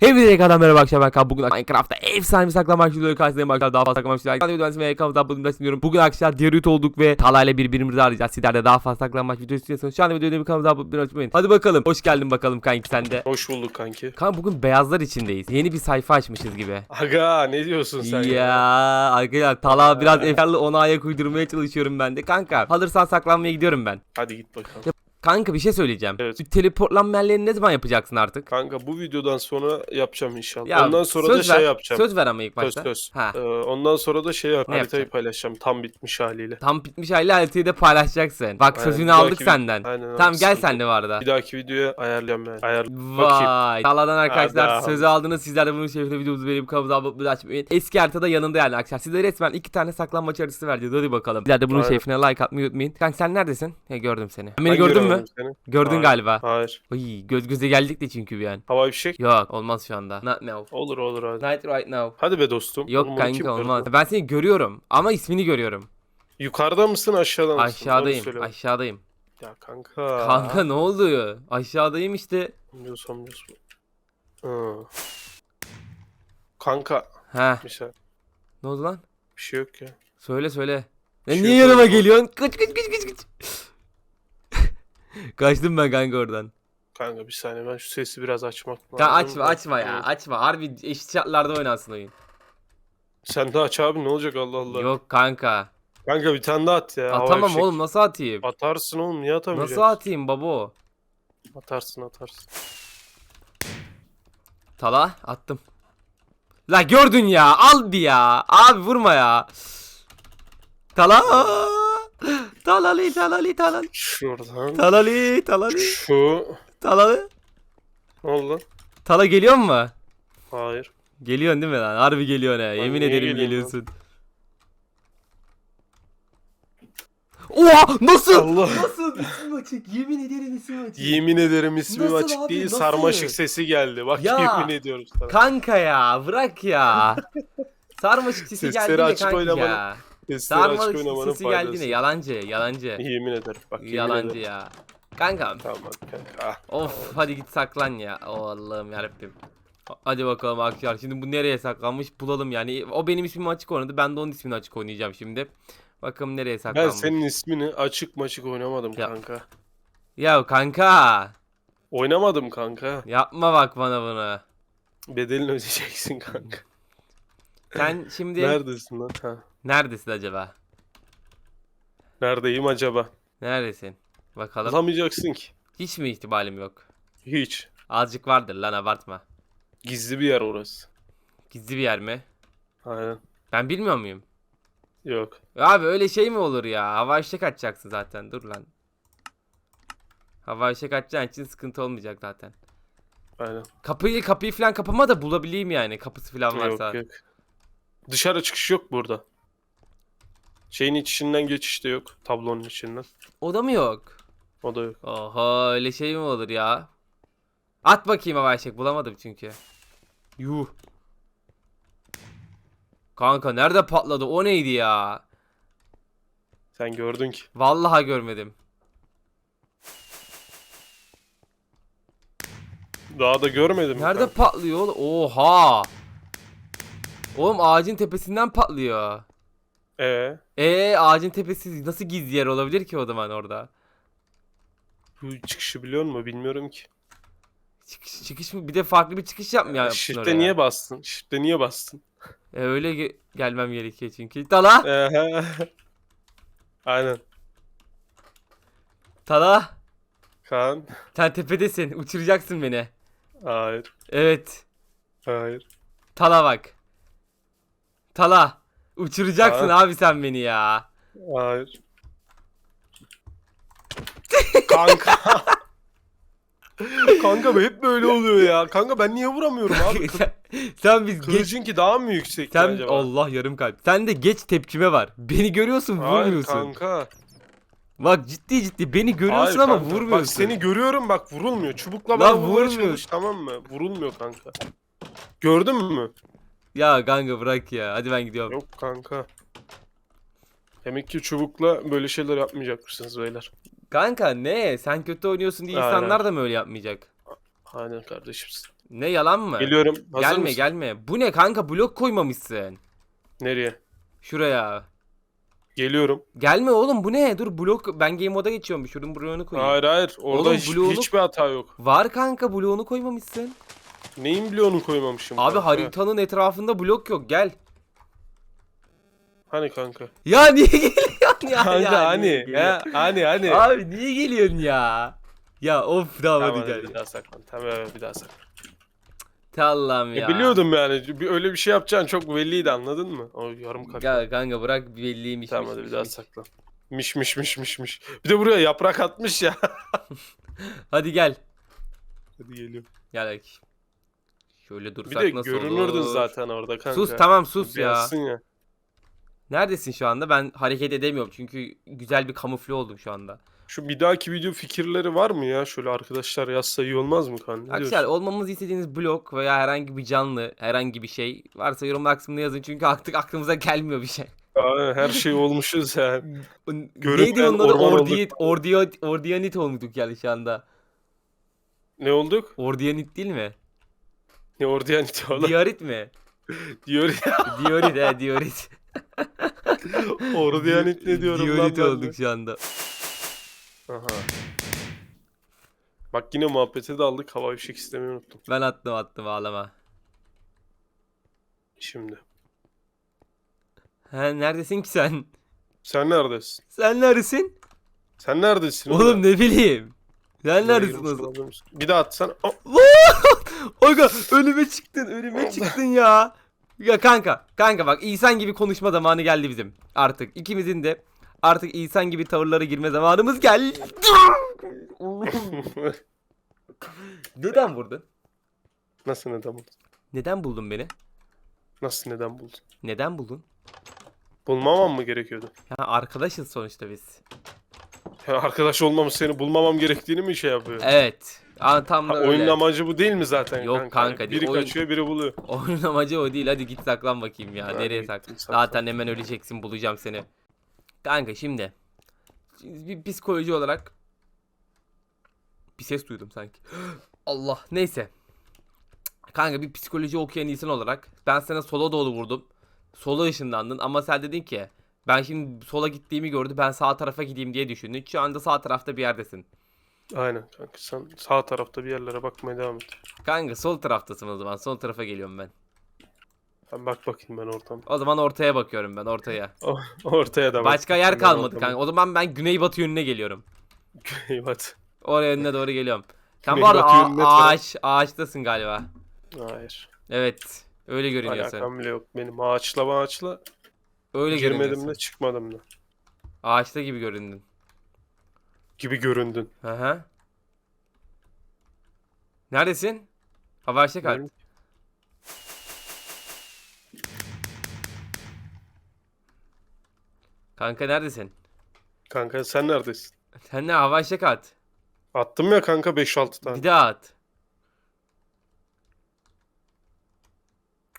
Hepinize kadar merhaba akşam Kaan. Bugün Minecraft'ta efsane bir saklama videoları karşınızdayım arkadaşlar. Daha fazla saklama videoları. Hadi videomuzu ve kanalımıza abone olmayı unutmayın. Bugün arkadaşlar Diyarut olduk ve Tala ile birbirimizi arayacağız. Sizler de daha fazla saklama videosu istiyorsanız şu anda videoda bir kanalımıza abone olmayı. Hadi bakalım. Hoş geldin bakalım kanki sen de. Hoş bulduk kanki. Kan bugün beyazlar içindeyiz. Yeni bir sayfa açmışız gibi. Aga ne diyorsun sen Ya arkadaşlar Tala biraz efkarlı ona ayak uydurmaya çalışıyorum ben de. Kanka alırsan saklanmaya gidiyorum ben. Hadi git bakalım. Kanka bir şey söyleyeceğim. Evet. Şu teleportlanma yerlerini ne zaman yapacaksın artık? Kanka bu videodan sonra yapacağım inşallah. Ya, ondan sonra söz da şey ver, yapacağım. Söz ver ama ilk Söz başta. söz. Ha. Ee, ondan sonra da şey yap. Ne Haritayı yapacaksın? paylaşacağım tam bitmiş haliyle. Tam bitmiş haliyle haritayı da paylaşacaksın. Bak Aynen, sözünü bir aldık senden. Aynen, Tamam gel sen de var da. Bir dahaki videoya ayarlayacağım ben. Ayar. Vay. Sağladan arkadaşlar Adam. sözü aldınız. Sizler de bunun şerefine videomuzu verip kanalımıza abone açmayın. Eski haritada yanında yani arkadaşlar. Size resmen iki tane saklanmaç haritası vereceğiz. Hadi bakalım. Sizler de bunun Aynen. şerefine like atmayı unutmayın. Kanka sen neredesin? He gördüm seni. Beni Ben gördün mü? Göremedim Seni. Gördün Hayır. galiba. Hayır. Uy, göz göze geldik de çünkü bir an. Hava fişek. Yok olmaz şu anda. Not now. Olur olur hadi. Not right now. Hadi be dostum. Yok Oğlum, kim kanka olmaz. Ben seni görüyorum ama ismini görüyorum. Yukarıda mısın aşağıda mısın? Doğru Aşağıdayım. söyle. Aşağıdayım. Ya kanka. Kanka ne oldu? Aşağıdayım işte. Diyorsam diyorsun. Hı. Kanka. Heh. Bir şey, Ne oldu lan? bir şey yok ya. Söyle söyle. Bir Ya şey niye yanıma geliyorsun? Kaç kaç kaç kaç kaç. Kaçtım ben kanka oradan. Kanka bir saniye ben şu sesi biraz açmak lazım açma da. açma ya açma. Harbi eşit şartlarda oynansın oyun. Sen de aç abi ne olacak Allah Allah. Yok kanka. Kanka bir tane daha at ya. Atamam oğlum nasıl atayım? Atarsın oğlum niye atamayacaksın? Nasıl atayım babo? Atarsın atarsın. Tala attım. La gördün ya al bir ya. Abi vurma ya. Tala. Talali talali talali. Şuradan. Talali talali. Şu. Talali. Ne oldu? Tala geliyor mu? Hayır. Geliyorsun değil mi lan? Harbi geliyorsun he. Yemin ederim geleyim lan? geliyorsun. Oha nasıl? Allah. Nasıl isim açık? Yemin ederim isim açık. Yemin ederim ismim Nasıl açık abi, değil. nasıl? Sarmaşık sesi geldi. Bak Ya. yemin ediyorum sana. Kanka ya bırak ya. Sarmaşık sesi Sesleri geldi açık kanka ya. Sesleri açık oynamanın sesi geldi ne? faydası. Yalancı yalancı. Yemin ederim. Bak yemin Yalancı ederim. ya. Kanka Tamam kanka. Ah. of hadi git saklan ya. Oh Allah'ım yarabbim. Hadi bakalım arkadaşlar. Şimdi bu nereye saklanmış bulalım yani. O benim ismimi açık oynadı. Ben de onun ismini açık oynayacağım şimdi. Bakalım nereye Ben saklanmış. senin ismini açık maçık oynamadım Ya. kanka. Ya kanka. Oynamadım kanka. Yapma bak bana bunu. Bedelini ödeyeceksin kanka. Sen şimdi Neredesin lan? Ha. Neredesin acaba? Neredeyim acaba? Neredesin? Bakalım. Alamayacaksın ki. Hiç mi ihtimalim yok? Hiç. Azıcık vardır lan abartma. Gizli bir yer orası. Gizli bir yer mi? Aynen. Ben bilmiyor muyum? Yok. Abi öyle şey mi olur ya? Hava fişek açacaksın zaten. Dur lan. Hava fişek açacağın için sıkıntı olmayacak zaten. Aynen. Kapıyı kapıyı falan kapama da bulabileyim yani kapısı falan varsa. Yok yok. Dışarı çıkış yok burada. Şeyin içinden geçiş de yok. Tablonun içinden. O da mı yok? O da yok. Oha öyle şey mi olur ya? At bakayım hava fişek bulamadım çünkü. Yuh. Kanka nerede patladı? O neydi ya? Sen gördün ki. Vallahi görmedim. Daha da görmedim. Nerede kanka? patlıyor oğlum? Oha. Oğlum ağacın tepesinden patlıyor. Ee, Ee ağacın tepesi nasıl gizli yer olabilir ki o zaman orada? bu çıkışı biliyor musun? Bilmiyorum ki. Çıkış, çıkış mı? Bir de farklı bir çıkış yapmıyor. Shift'e niye bastın? Shift'e niye bastın? E, öyle ge- gelmem gerekiyor çünkü. Tala! Ehe. Aynen. Tala! Kaan. Sen tepedesin. Uçuracaksın beni. Hayır. Evet. Hayır. Tala bak. Tala. Uçuracaksın Aa. abi sen beni ya. Hayır. Kanka. Kanka bu hep böyle oluyor ya. Kanka ben niye vuramıyorum abi? sen, sen biz geç Kılıcınki daha mı yüksek sen acaba? Allah yarım kalp. Sen de geç tepkime var. Beni görüyorsun Hayır vurmuyorsun. kanka. Bak ciddi ciddi beni görüyorsun Hayır ama kanka. vurmuyorsun. Bak seni görüyorum bak vurulmuyor. Çubukla Lan bana vurmaya vurmuyor. çalış tamam mı? Vurulmuyor kanka. Gördün mü? Ya kanka bırak ya. Hadi ben gidiyorum. Yok kanka. Demek ki çubukla böyle şeyler yapmayacakmışsınız beyler. Kanka ne? Sen kötü oynuyorsun diye Aynen. insanlar da mı öyle yapmayacak? Aynen kardeşim. Ne yalan mı? Geliyorum. Hazır gelme mısın? gelme. Bu ne kanka blok koymamışsın. Nereye? Şuraya. Geliyorum. Gelme oğlum bu ne? Dur blok ben game moda geçiyorum. Şunun bloğunu koyayım. Hayır hayır. Orada Oğlum, hiç- bloğunu- hiçbir hata yok. Var kanka bloğunu koymamışsın. Neyin bloğunu koymamışım? Abi kanka? haritanın etrafında blok yok gel. Hani kanka? Ya niye geliyorsun ya? Kanka ya, hani? Ya, hani hani? Abi niye geliyorsun ya? Ya of tamam Tamam hadi gel. bir daha saklan. Tamam bir daha saklan. Allah'ım ya. Ya. biliyordum yani. Bir, öyle bir şey yapacağın çok belliydi anladın mı? O yarım kalp. Ya kanka bırak belliymiş. Tamam hadi bir daha saklan. Miş miş miş miş miş. Bir de buraya yaprak atmış ya. Hadi gel. Hadi geliyorum. Gel bak. Şöyle dursak Bir de nasıl görünürdün olur? zaten orada kanka. Sus tamam sus ya. Ya. Neredesin şu anda? Ben hareket edemiyorum çünkü güzel bir kamufle oldum şu anda. Şu bir dahaki video fikirleri var mı ya? Şöyle arkadaşlar yazsa iyi olmaz mı kan? Arkadaşlar olmamızı istediğiniz blok veya herhangi bir canlı, herhangi bir şey varsa yorumlar kısmına yazın çünkü artık aklımıza gelmiyor bir şey. Aa, her şey olmuşuz yani. Neydi onun adı? Ordiyet, ordiyet, ordiyanit olduk yani şu anda. Ne olduk? Ordiyanit değil mi? Ne ordiyanite oğlum? Diyorit mi? Diyor ya. Diyorit he diyorit. Ordiyanit ne diyorum lan Diyorit ben de. olduk şu anda. Aha. Bak yine muhabbete daldık. Hava fişek istemeyi unuttum. Ben attım attım ağlama. Şimdi. He neredesin ki sen? Sen neredesin? Sen neredesin? Sen neredesin? Oğlum ne bileyim. Sen neredesin o zaman? Bir daha atsan. Aa, Aga önüme çıktın önüme çıktın ya. Ya kanka kanka bak insan gibi konuşma zamanı geldi bizim. Artık ikimizin de artık insan gibi tavırlara girme zamanımız geldi. Neden vurdun? Nasıl neden buldun? Neden buldun beni? Nasıl neden buldun? Neden buldun? Bulmamam mı gerekiyordu? Ya arkadaşız sonuçta biz. Ya arkadaş olmamız seni bulmamam gerektiğini mi şey yapıyor? Evet. Aa, tam da Ha, öyle. oyunun amacı bu değil mi zaten Yok kanka? Biri oyun- kaçıyor biri buluyor. Oyunun amacı o değil. Hadi git saklan bakayım ya. Ben Nereye gittim, sak? saklan. Zaten hemen öleceksin. Bulacağım seni. Kanka şimdi. şimdi Bir psikoloji olarak bir ses duydum sanki. Allah. Neyse. Kanka bir psikoloji okuyan insan olarak ben sana sola doğru vurdum. Sola ışınlandın ama sen dedin ki ben şimdi sola gittiğimi gördü ben sağ tarafa gideyim diye düşündün. Şu anda sağ tarafta bir yerdesin. Aynen kanka sen sağ tarafta bir yerlere bakmaya devam et. Kanka sol taraftasın o zaman. Sol tarafa geliyorum ben. Ben bak bakayım ben oradan. O zaman ortaya bakıyorum ben ortaya. Ortaya da bak. Başka yer ben kalmadı oradan. kanka. O zaman ben güneybatı yönüne geliyorum. Eyvah. Oraya yönüne doğru geliyorum. Sen bu Güneybatı arada yönüne a- taraf. ağaç, ağaçtasın galiba. Hayır. Evet. Öyle görünüyorsun. Alakam bile yok. Benim ağaçla ağaçla Öyle girmedim görünüyorsun. de çıkmadım da. Ağaçta gibi göründün. Gibi göründün. Hı hı. Neredesin? Hava kal. Ben- Kanka neredesin? Kanka sen neredesin? Sen ne hava açık at. Attım ya kanka 5-6 tane. Bir daha at.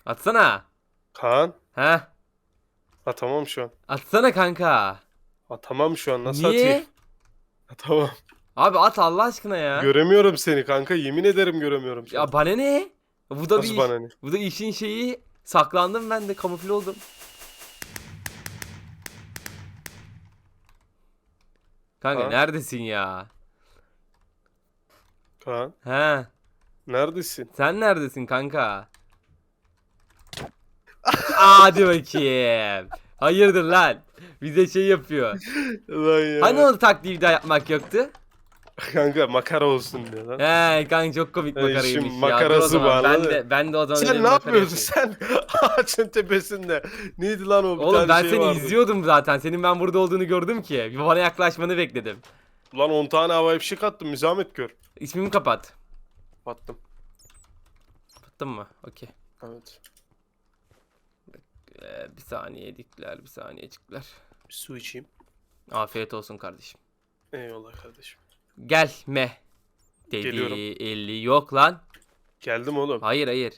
Atsana. Kaan. He? Atamam şu an. Atsana kanka. Atamam şu an. Nasıl Niye? atayım? Atamam. Abi at Allah aşkına ya. Göremiyorum seni kanka. Yemin ederim göremiyorum seni. ya bana ne? Bu da bir Nasıl iş- bana ne? Bu da işin şeyi. Saklandım ben de kamufle oldum. Kanka Ha? neredesin ya? Kaan. He. Neredesin? Sen neredesin kanka? Hadi bakayım. Hayırdır lan? Bize şey yapıyor. Lan ya. Hani o taktiği bir daha yapmak yoktu? Kanka makara olsun diyor lan. He kanka çok komik Ay, makaraymış şimdi ya. Dur o makarası zaman, var Ben lan. de, ben de o zaman Sen ne makara yapıyorsun? yapayım. Sen ağaçın tepesinde. Neydi lan o bir Oğlum tane ben şey seni vardı. izliyordum zaten. Senin ben burada olduğunu gördüm ki. Bir bana yaklaşmanı bekledim. Lan 10 tane havai fişek attım. Müzamet gör. İsmimi kapat. Attım. Kapattın mı? Okey. Evet. Ee, bir saniye dikler, bir saniye çıklar. Bir su içeyim. Afiyet olsun kardeşim. Eyvallah kardeşim. Gelme. Dedi Geliyorum. 50 yok lan. Geldim oğlum. Hayır hayır.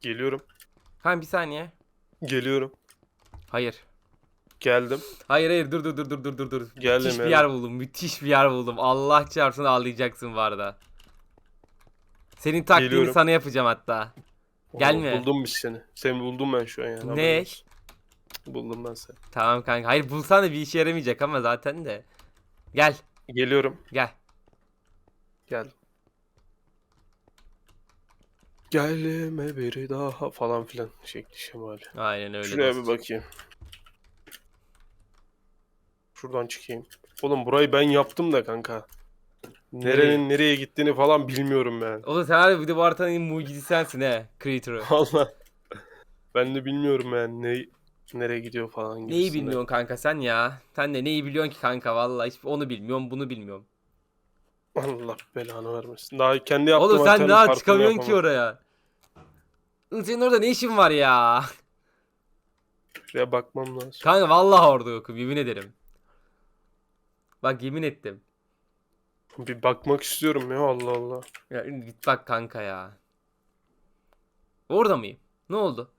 Geliyorum. Kanka bir saniye. Geliyorum. Hayır. Geldim. Hayır hayır dur dur dur dur dur dur dur. Geldim, müthiş bir yer buldum. Müthiş bir yer buldum. Allah çarpsın ağlayacaksın bu arada. Senin taktiğini Geliyorum. sana yapacağım hatta. Gelme. Oo, Buldum biz seni. Seni buldum ben şu an yani. Ne? Buldum ben seni. Tamam kanka. Hayır bulsan da bir işe yaramayacak ama zaten de. Gel. Geliyorum. Gel. Gel. Gelme biri daha falan filan şekli şemali. Aynen öyle. Şuraya bir bakayım. Şuradan çıkayım. Oğlum burayı ben yaptım da kanka. Nerenin nereye gittiğini falan bilmiyorum ben. Oğlum sen harbi bir de bu haritanın mucidi sensin he. Creator'ı. Valla. Ben de bilmiyorum yani ne nereye gidiyor falan Neyi gibisinden. bilmiyorsun kanka sen ya? Sen de neyi biliyorsun ki kanka vallahi hiç onu bilmiyorum bunu bilmiyorum. Allah belanı vermesin. Daha kendi yaptığım Oğlum sen haritanın daha farkını çıkamıyorsun ki yapamam. oraya. Oğlum Senin orada ne işin var ya? Şuraya bakmam lazım. Kanka vallahi orada yokum yemin ederim. Bak yemin ettim. Bir bakmak istiyorum ya Allah Allah. Ya git bak kanka ya. Orada mıyım? Ne oldu?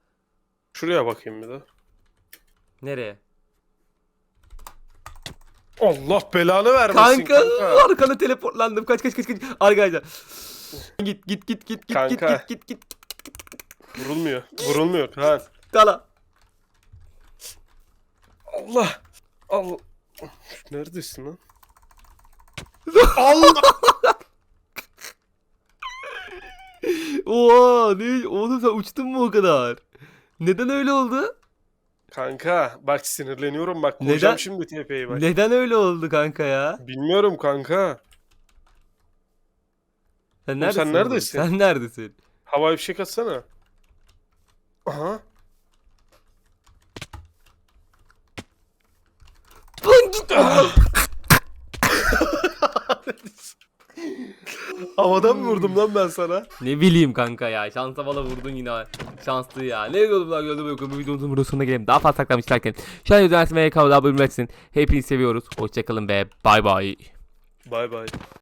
Şuraya bakayım bir de. Nereye? Allah belanı vermesin Kanka, kanka. arkana teleportlandım. Kaç kaç kaç kaç. Arkadaşlar. Git git git git git git Kanka. git git git. Vurulmuyor. Vurulmuyor. Ha. Dala. Allah. Allah. Neredesin lan? Allah. Oha ne? Oğlum sen uçtun mu o kadar? Neden öyle oldu? Kanka bak sinirleniyorum bak Neden? koyacağım şimdi TP'yi bak. Neden öyle oldu kanka ya? Bilmiyorum kanka. Sen neredesin? sen oğlum? neredesin? Sen neredesin? Havai fişek atsana. Aha. Lan git Havadan mı vurdum lan ben sana? ne bileyim kanka ya. Şansa bala vurdun yine. Şanslı ya. Ne diyordum lan gördüm yok. Bu videomuzun burada sonuna gelelim. Daha fazla saklamış derken. An yüzden ve kanala abone olmayı. Hepinizi seviyoruz. Hoşçakalın ve bay bay. Bay bay.